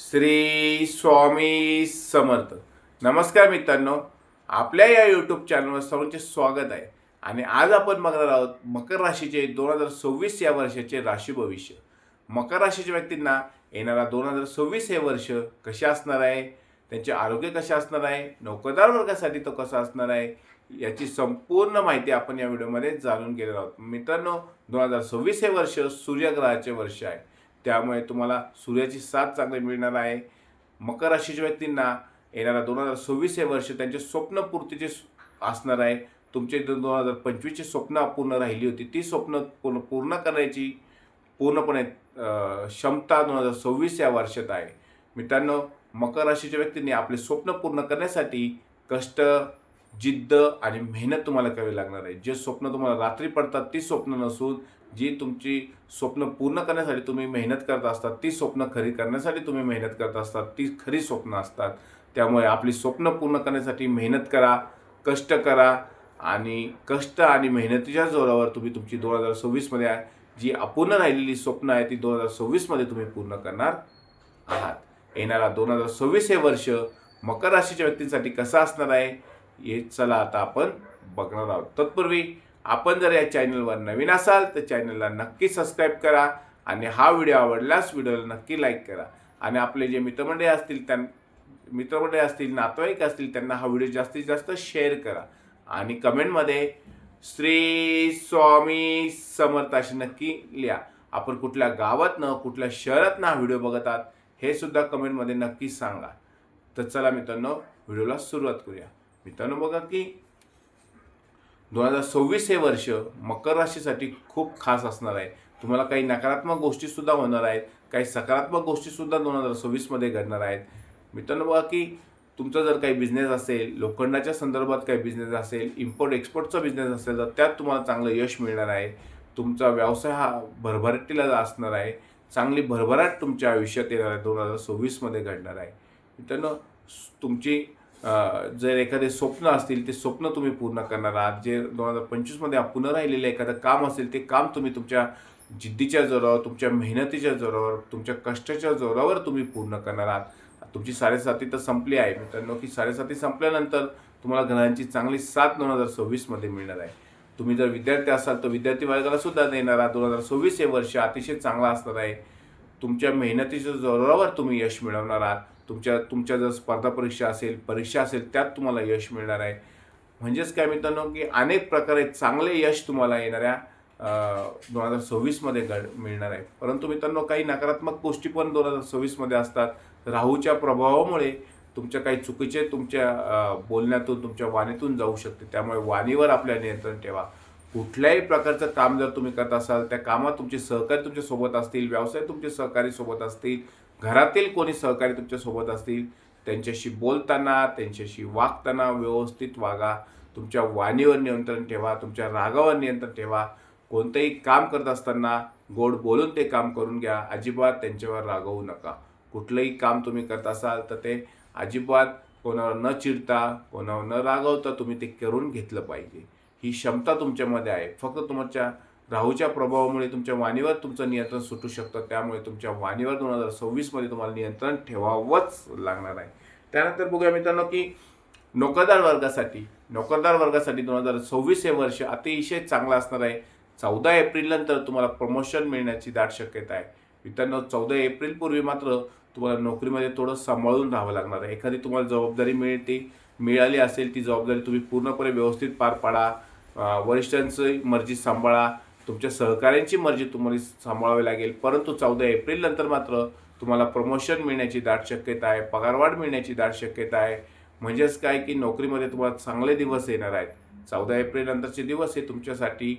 श्री स्वामी समर्थ. नमस्कार मित्रांनो. आपल्या या यूट्यूब चॅनलवर सर्वांचे स्वागत आहे. आणि आज आपण बघणार आहोत मकर राशीचे दोन हजार सव्वीस या वर्षाचे राशी भविष्य. मकर राशीच्या व्यक्तींना येणारा दोन हजार सव्वीस हे वर्ष कसे असणार आहे? त्यांचे आरोग्य कसे असणार आहे? नोकरदार वर्गासाठी तो कसा असणार आहे? याची संपूर्ण माहिती आपण या व्हिडिओमध्ये जाणून घेणार आहोत. मित्रांनो दोन हजार सव्वीस हे वर्ष सूर्यग्रहाचे वर्ष आहे. त्यामुळे तुम्हाला सूर्याची साथ चांगली मिळणार आहे. मकर राशीच्या व्यक्तींना येणारा दोन हजार सव्वीस हे वर्ष त्यांचे स्वप्नपूर्तीचे असणार आहे. तुमचे दोन हजार पंचवीसची स्वप्न अपूर्ण राहिली होती. ती स्वप्न पूर्ण पूर्ण करण्याची पूर्णपणे क्षमता दोन हजार सव्वीस या वर्षात आहे. मित्रांनो मकर राशीच्या व्यक्तींनी आपले स्वप्न पूर्ण करण्यासाठी कष्ट जिद्द आणि मेहनत तुम्हाला करावी लागणार आहे. जे स्वप्न तुम्हाला रात्री पडतात ती स्वप्न नसून जी तुमची स्वप्न पूर्ण करण्यासाठी तुम्ही मेहनत करत असतात ती स्वप्न खरी करण्यासाठी तुम्ही मेहनत करत असतात ती खरी स्वप्न असतात. त्यामुळे आपली स्वप्न पूर्ण करण्यासाठी मेहनत करा कष्ट करा आणि कष्ट आणि मेहनतीच्या जोरावर तुम्ही तुमची दोन हजार सव्वीसमध्ये जी अपूर्ण राहिलेली स्वप्न आहे ती दोन हजार सव्वीसमध्ये तुम्ही पूर्ण करणार आहात. येणारा दोन हजार सव्वीस हे वर्ष मकर राशीच्या व्यक्तींसाठी कसं असणार आहे? हे चला आता आपण बघणार आहोत. तत्पूर्वी आपण जर या चॅनलवर नवीन असाल तर चॅनलला नक्की सबस्क्राईब करा आणि हा व्हिडिओ आवडल्यास व्हिडिओला नक्की लाईक करा. आणि आपले जे मित्रमंडळी असतील त्यां मित्रमंडळी असतील नातेवाईक असतील त्यांना हा व्हिडिओ जास्तीत जास्त शेअर करा. आणि कमेंटमध्ये श्री स्वामी समर्थ अशी नक्की लिहा. आपण कुठल्या गावातनं कुठल्या शहरातनं हा व्हिडिओ बघत आहात हे सुद्धा कमेंटमध्ये नक्की सांगा. तर चला मित्रांनो व्हिडिओला सुरुवात करूया. मित्रांनो बघा की दोन हजार सव्वीस हे वर्ष मकर राशीसाठी खूप खास असणार आहे. तुम्हाला काही नकारात्मक गोष्टीसुद्धा होणार आहेत. काही सकारात्मक गोष्टीसुद्धा दोन हजार सव्वीसमध्ये घडणार आहेत. मित्रांनो बघा की तुमचा जर काही बिझनेस असेल लोखंडाच्या संदर्भात काही बिझनेस असेल इम्पोर्ट एक्सपोर्टचा बिझनेस असेल तर त्यात तुम्हाला चांगलं यश मिळणार आहे. तुमचा व्यवसाय हा भरभराटीला असणार आहे. चांगली भरभराट तुमच्या आयुष्यात येणार आहे. दोन हजार सव्वीसमध्ये घडणार आहे. मित्रांनो तुमची जर एखादे स्वप्न असतील ते स्वप्न तुम्ही पूर्ण करणार आहात. जे दोन हजार पंचवीसमध्ये अपूर्ण राहिलेलं एखादं काम असेल ते काम तुम्ही तुमच्या जिद्दीच्या जोरावर तुमच्या मेहनतीच्या जोरावर तुमच्या कष्टाच्या जोरावर तुम्ही पूर्ण करणार आहात. तुमची साडेसाती तर संपली आहे. मित्रांनो की साडेसाती संपल्यानंतर तुम्हाला ग्रहांची चांगली साथ दोन हजार सव्वीसमध्ये मिळणार आहे. तुम्ही जर विद्यार्थी असाल तर विद्यार्थी वर्गाला सुद्धा आहात. दोन हजार सव्वीस हे वर्ष अतिशय चांगला असणार आहे. तुमच्या मेहनतीच्या जोरावर तुम्ही यश मिळवणार आहात. तुमच्या तुमच्या जर स्पर्धा परीक्षा असेल परीक्षा असेल त्यात तुम्हाला यश मिळणार आहे. म्हणजेच काय मित्रांनो की अनेक प्रकारे चांगले यश तुम्हाला येणाऱ्या दोन हजार सव्वीसमध्ये घड मिळणार आहे. परंतु मित्रांनो काही नकारात्मक गोष्टी पण दोन हजार सव्वीसमध्ये असतात. राहूच्या प्रभावामुळे तुमच्या काही चुकीचे तुमच्या बोलण्यातून तुमच्या वाणीतून जाऊ शकते. त्यामुळे वाणीवर आपल्या नियंत्रण ठेवा. कुठल्याही प्रकारचं काम जर तुम्ही करत असाल त्या कामात तुमचे सहकारी तुमच्यासोबत असतील व्यवसाय तुमचे सहकारी सोबत असतील घरातील कोणी सहकारी तुमच्यासोबत असतील त्यांच्याशी बोलताना त्यांच्याशी वागताना व्यवस्थित वागा. तुमच्या वाणीवर नियंत्रण ठेवा तुमच्या रागावर नियंत्रण ठेवा. कोणतंही काम करत असताना गोड बोलून ते काम करून घ्या. अजिबात त्यांच्यावर रागवू नका. कुठलंही काम तुम्ही करत असाल तर ते अजिबात कोणावर न चिडता कोणावर न रागवता तुम्ही ते करून घेतलं पाहिजे. ही क्षमता तुमच्यामध्ये आहे. फक्त तुमच्या राहूच्या प्रभावामुळे तुमच्या वाणीवर तुमचं नियंत्रण सुटू शकतं. त्यामुळे तुमच्या वाणीवर दोन हजार सव्वीसमध्ये तुम्हाला नियंत्रण ठेवावंच लागणार आहे. त्यानंतर बघूया मित्रांनो की नोकरदार वर्गासाठी नोकरदार वर्गासाठी दोन हजार सव्वीस हे वर्ष अतिशय चांगलं असणार आहे. चौदा एप्रिलनंतर तुम्हाला प्रमोशन मिळण्याची दाट शक्यता आहे. मित्रांनो चौदा एप्रिलपूर्वी मात्र तुम्हाला नोकरीमध्ये थोडं सांभाळून राहावं लागणार आहे. एखादी तुम्हाला जबाबदारी मिळते मिळाली असेल ती जबाबदारी तुम्ही पूर्णपणे व्यवस्थित पार पाडा. वरिष्ठांची मर्जी सांभाळा. तुमच्या सहकाऱ्यांची मर्जी तुम्हाला सांभाळावी लागेल. परंतु चौदा एप्रिलनंतर मात्र तुम्हाला प्रमोशन मिळण्याची दाट शक्यता आहे पगारवाढ मिळण्याची दाट शक्यता आहे. म्हणजेच काय की नोकरीमध्ये तुम्हाला चांगले दिवस येणार आहेत. चौदा एप्रिल नंतरचे दिवस हे तुमच्यासाठी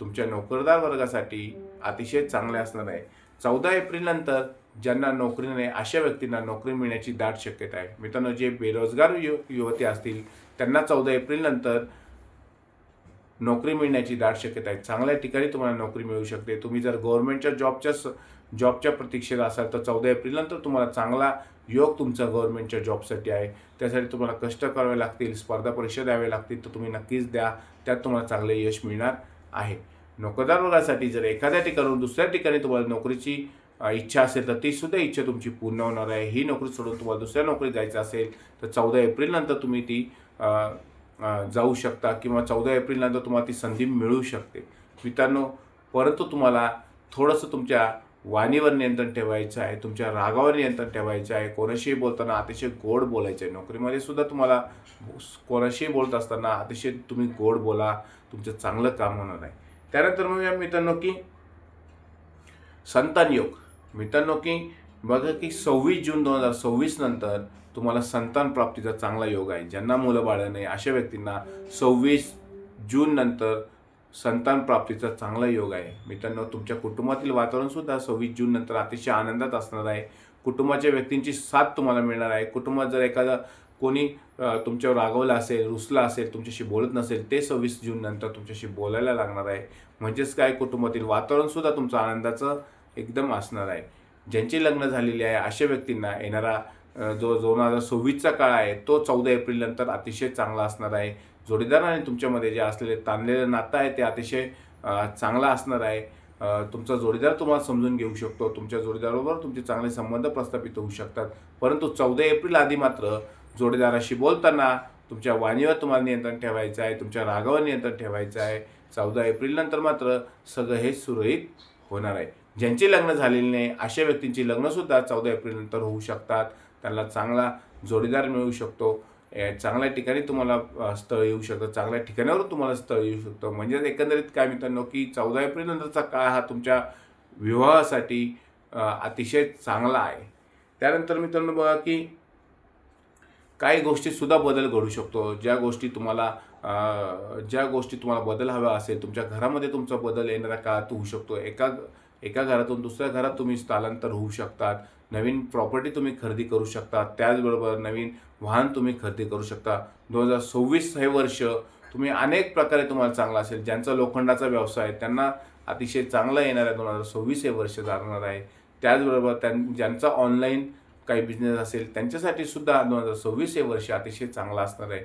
तुमच्या नोकरदार वर्गासाठी अतिशय चांगले असणार आहे. चौदा एप्रिल नंतर ज्यांना नोकरी नाही अशा व्यक्तींना नोकरी मिळण्याची दाट शक्यता आहे. मित्रांनो जे बेरोजगार यु युवती असतील त्यांना चौदा एप्रिल नंतर नोकरी मिळण्याची दाट शक्यता आहे. चांगल्या ठिकाणी तुम्हाला नोकरी मिळू शकते. तुम्ही जर गव्हर्नमेंटच्या जॉबच्या स जॉबच्या प्रतीक्षेत असाल तर चौदा एप्रिलनंतर तुम्हाला चांगला योग तुमचा गव्हर्नमेंटच्या जॉबसाठी आहे. त्यासाठी तुम्हाला कष्ट करावे लागतील स्पर्धा परीक्षा द्यावे लागतील तर तुम्ही नक्कीच द्या. त्यात तुम्हाला चांगले यश मिळणार आहे. नोकरदार वर्गासाठी जर एखाद्या ठिकाणून दुसऱ्या ठिकाणी तुम्हाला नोकरीची इच्छा असेल तर ती सुद्धा इच्छा तुमची पूर्ण होणार आहे. ही नोकरी सोडून तुम्हाला दुसऱ्या नोकरीत जायचं असेल तर चौदा एप्रिलनंतर तुम्ही ती जाऊ शकता किंवा चौदा एप्रिलनंतर तुम्हाला ती संधी मिळू शकते. मित्रांनो परंतु तुम्हाला थोडंसं तुमच्या वाणीवर नियंत्रण ठेवायचं आहे तुमच्या रागावर नियंत्रण ठेवायचं आहे. कोणाशीही बोलताना अतिशय गोड बोलायचं आहे. नोकरीमध्ये सुद्धा तुम्हाला कोणाशीही बोलत असताना अतिशय तुम्ही गोड बोला तुमचं चांगलं काम होणार आहे. त्यानंतर मग या मित्रांनो की संतान योग. मित्रांनो की बघा की सव्वीस जून दोन हजार सव्वीस नंतर तुम्हाला संतान प्राप्तीचा चांगला योग आहे. ज्यांना मुलं बाळं नाही अशा व्यक्तींना सव्वीस जून नंतर संतान प्राप्तीचा चांगला योग आहे. मित्रांनो तुमच्या कुटुंबातील वातावरणसुद्धा सव्वीस जून नंतर अतिशय आनंदात असणार आहे. कुटुंबाच्या व्यक्तींची साथ तुम्हाला मिळणार आहे. कुटुंबात जर एखादा कोणी तुमच्यावर रागवला असेल रुसला असेल तुमच्याशी बोलत नसेल ते सव्वीस जून नंतर तुमच्याशी बोलायला लागणार आहे. म्हणजेच काय? कुटुंबातील वातावरणसुद्धा तुमचं आनंदाचं एकदम असणार आहे. ज्यांची लग्न झालेली आहे अशा व्यक्तींना येणारा जो दोन हजार सव्वीसचा काळ आहे तो चौदा एप्रिलनंतर अतिशय चांगला असणार आहे. जोडीदार आणि तुमच्यामध्ये जे असलेले ताणलेलं नातं आहे ते अतिशय चांगला चांगलं असणार आहे. तुमचा जोडीदार तुम्हाला समजून घेऊ शकतो. तुमच्या जोडीदाराबरोबर तुमचे चांगले संबंध प्रस्थापित होऊ शकतात. परंतु चौदा एप्रिल आधी मात्र जोडीदाराशी बोलताना तुमच्या वाणीवर तुम्हाला नियंत्रण ठेवायचं आहे तुमच्या रागावर नियंत्रण ठेवायचं आहे. चौदा एप्रिलनंतर मात्र सगळं हे सुरळीत होणार आहे. ज्यांची लग्न झालेली नाही अशा व्यक्तींची लग्नसुद्धा चौदा एप्रिलनंतर होऊ शकतात. त्यांना चांगला जोडीदार मिळू शकतो. चांगल्या ठिकाणी तुम्हाला स्थळ येऊ शकतं. चांगल्या ठिकाणावर तुम्हाला स्थळ येऊ शकतं. म्हणजेच एकंदरीत काय मित्रांनो की चौदा एप्रिलनंतरचा काळ हा तुमच्या विवाहासाठी अतिशय चांगला आहे. त्यानंतर मित्रांनो बघा की काही गोष्टीतसुद्धा बदल घडू शकतो. ज्या गोष्टी तुम्हाला ज्या गोष्टी तुम्हाला बदल हवा असेल तुमच्या घरामध्ये तुमचा बदल येणाऱ्या काळात होऊ शकतो. एका एका घरातून दुसऱ्या घरात तुम्ही स्थलांतर होऊ शकतात. नवीन प्रॉपर्टी तुम्ही खरेदी करू शकता त्याचबरोबर नवीन वाहन तुम्ही खरेदी करू शकता. दोन हजार सव्वीस हे वर्ष तुम्ही अनेक प्रकारे तुम्हाला चांगला असेल. ज्यांचा लोखंडाचा व्यवसाय आहे त्यांना अतिशय चांगला येणार आहे दोन हजार सव्वीस हे वर्ष जाणार आहे. त्याचबरोबर त्यां ज्यांचा ऑनलाईन काही बिझनेस असेल त्यांच्यासाठी सुद्धा दोन हजार सव्वीस हे वर्ष अतिशय चांगला असणार आहे.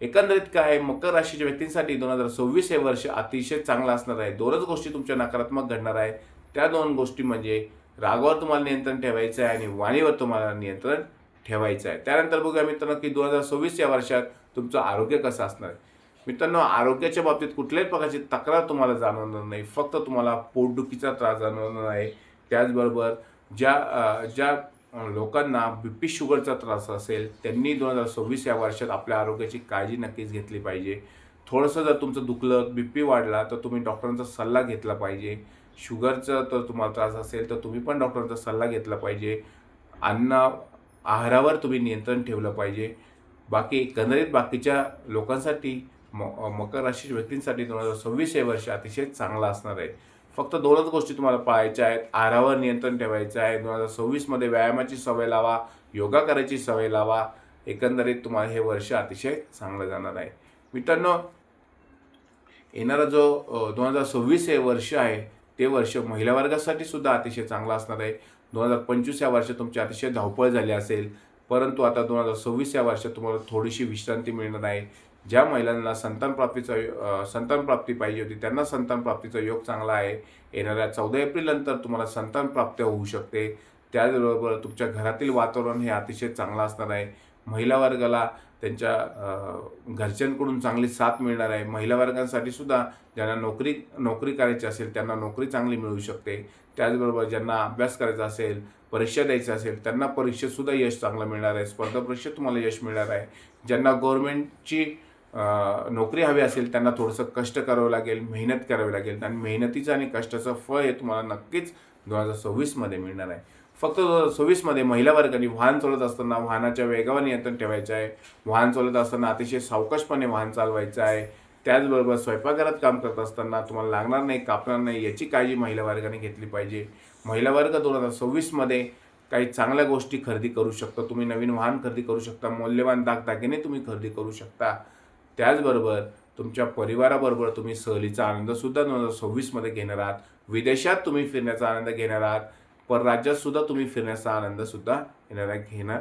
एकंदरीत काय मकर राशीच्या व्यक्तींसाठी दोन हजार सव्वीस हे वर्ष अतिशय चांगलं असणार आहे. दोनच गोष्टी तुमच्या नकारात्मक घडणार आहे. त्या दोन गोष्टी म्हणजे रागावर तुम्हाला नियंत्रण ठेवायचं आहे आणि वाणीवर तुम्हाला नियंत्रण ठेवायचं आहे. त्यानंतर बघूया मित्रांनो की दोन हजार सव्वीस या वर्षात तुमचं आरोग्य कसं असणार आहे? मित्रांनो आरोग्याच्या बाबतीत कुठल्याही प्रकारची तक्रार तुम्हाला जाणवणार नाही. फक्त तुम्हाला पोटदुखीचा त्रास जाणवणार आहे. त्याचबरोबर ज्या ज्या लोकांना बी पी शुगरचा त्रास असेल त्यांनी दोन हजार सव्वीस या वर्षात आपल्या आरोग्याची काळजी नक्कीच घेतली पाहिजे. थोडंसं जर तुमचं दुखलं बी पी वाढला तर तुम्ही डॉक्टरांचा सल्ला घेतला पाहिजे. शुगरचा तर तुम्हाला त्रास असेल तर तुम्ही पण डॉक्टरांचा सल्ला घेतला पाहिजे. अन्न आहारावर तुम्ही नियंत्रण ठेवलं पाहिजे. बाकी एकंदरीत बाकीच्या लोकांसाठी म मकर राशी व्यक्तींसाठी दोन हजार सव्वीस हे वर्ष अतिशय चांगलं असणार आहे. फक्त दोनच गोष्टी तुम्हाला पाळायच्या आहेत. आहारावर नियंत्रण ठेवायचं आहे. दोन हजार सव्वीसमध्ये व्यायामाची सवय लावा योगा करायची सवय लावा. एकंदरीत तुम्हाला हे वर्ष अतिशय चांगलं जाणार आहे. मित्रांनो येणारा जो दोन हजार सव्वीस हे वर्ष आहे ते वर्ष महिला वर्गासाठी सुद्धा अतिशय चांगलं असणार आहे. दोन हजार पंचवीस या वर्षात तुमची अतिशय धावपळ झाली असेल. परंतु आता दोन हजार सव्वीस या वर्षात तुम्हाला थोडीशी विश्रांती मिळणार आहे. ज्या महिलांना संतान प्राप्तीचा संतान प्राप्ती पाहिजे होती त्यांना संतान प्राप्तीचा योग चांगला आहे. येणाऱ्या चौदा एप्रिलनंतर तुम्हाला संतान प्राप्त होऊ शकते. त्याचबरोबर तुमच्या घरातील वातावरण हे अतिशय चांगलं असणार आहे. महिला वर्गाला त्यांच्या घरच्यांकडून चांगली साथ मिळणार आहे. महिला वर्गांसाठी सुद्धा ज्यांना नोकरी नोकरी करायची असेल त्यांना नोकरी चांगली मिळू शकते. त्याचबरोबर ज्यांना अभ्यास करायचा असेल परीक्षा द्यायची असेल त्यांना परीक्षेतसुद्धा यश चांगलं मिळणार आहे. स्पर्धा परीक्षेत तुम्हाला यश मिळणार आहे. ज्यांना गव्हर्मेंटची नोकरी हवी असेल त्यांना थोडंसं कष्ट करावं लागेल मेहनत करावी लागेल. आणि मेहनतीचं आणि कष्टाचं फळ हे तुम्हाला नक्कीच दोन हजार सव्वीसमध्ये मिळणार आहे. फक्त दोन हजार सव्वीसमध्ये महिला वर्गाने वाहन चालवत असताना वाहनाच्या वेगावर नियंत्रण ठेवायचं आहे. वाहन चालवत असताना अतिशय सावकाशपणे वाहन चालवायचं आहे. त्याचबरोबर स्वयंपाकघरात काम करत असताना तुम्हाला लागणार नाही कापणार नाही याची काळजी महिला वर्गाने घेतली पाहिजे. महिला वर्ग दोन हजार सव्वीसमध्ये काही चांगल्या गोष्टी खरेदी करू शकता. तुम्ही नवीन वाहन खरेदी करू शकता. मौल्यवान दागदागिने तुम्ही खरेदी करू शकता. त्याचबरोबर तुमच्या परिवाराबरोबर तुम्ही सहलीचा आनंदसुद्धा दोन हजार सव्वीसमध्ये घेणार आहात. विदेशात तुम्ही फिरण्याचा आनंद घेणार आहात. परराज्यातसुद्धा तुम्ही फिरण्याचा आनंदसुद्धा येणारा घेणार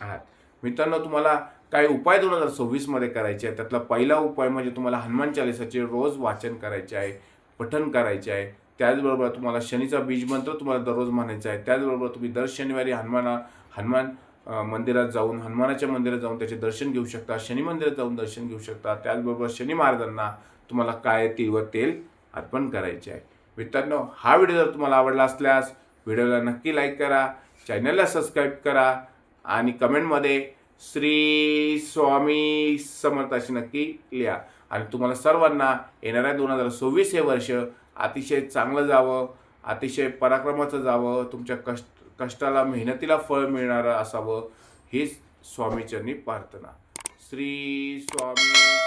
आहात. मित्रांनो तुम्हाला काही उपाय दोन हजार सव्वीसमध्ये करायचे आहे त्यातला पहिला उपाय म्हणजे तुम्हाला हनुमान चालिसाचे रोज वाचन करायचे आहे पठन करायचे आहे. त्याचबरोबर तुम्हाला शनीचा बीजमंत्र तुम्हाला दररोज म्हणायचा आहे. त्याचबरोबर तुम्ही दर शनिवारी हनुमाना हनुमान मंदिरात जाऊन हनुमानाच्या मंदिरात जाऊन त्याचे दर्शन घेऊ शकता शनी मंदिरात जाऊन दर्शन घेऊ शकता. त्याचबरोबर शनी महाराजांना तुम्हाला काय तिळ व तेल अर्पण करायचे आहे. मित्रांनो हा व्हिडिओ जर तुम्हाला आवडला असल्यास व्हिडिओला नक्की लाईक करा चॅनलला सबस्क्राईब करा आणि कमेंटमध्ये श्री स्वामी समर्थ अशी नक्की लिहा. आणि तुम्हाला सर्वांना येणाऱ्या दोन हजार सव्वीस हे वर्ष अतिशय चांगलं जावं अतिशय पराक्रमाचं जावं तुमच्या कष्ट कष्टाला मेहनतीला फळ मिळणारं असावं हीच स्वामीचरणी प्रार्थना श्री स्वामी समर्थ.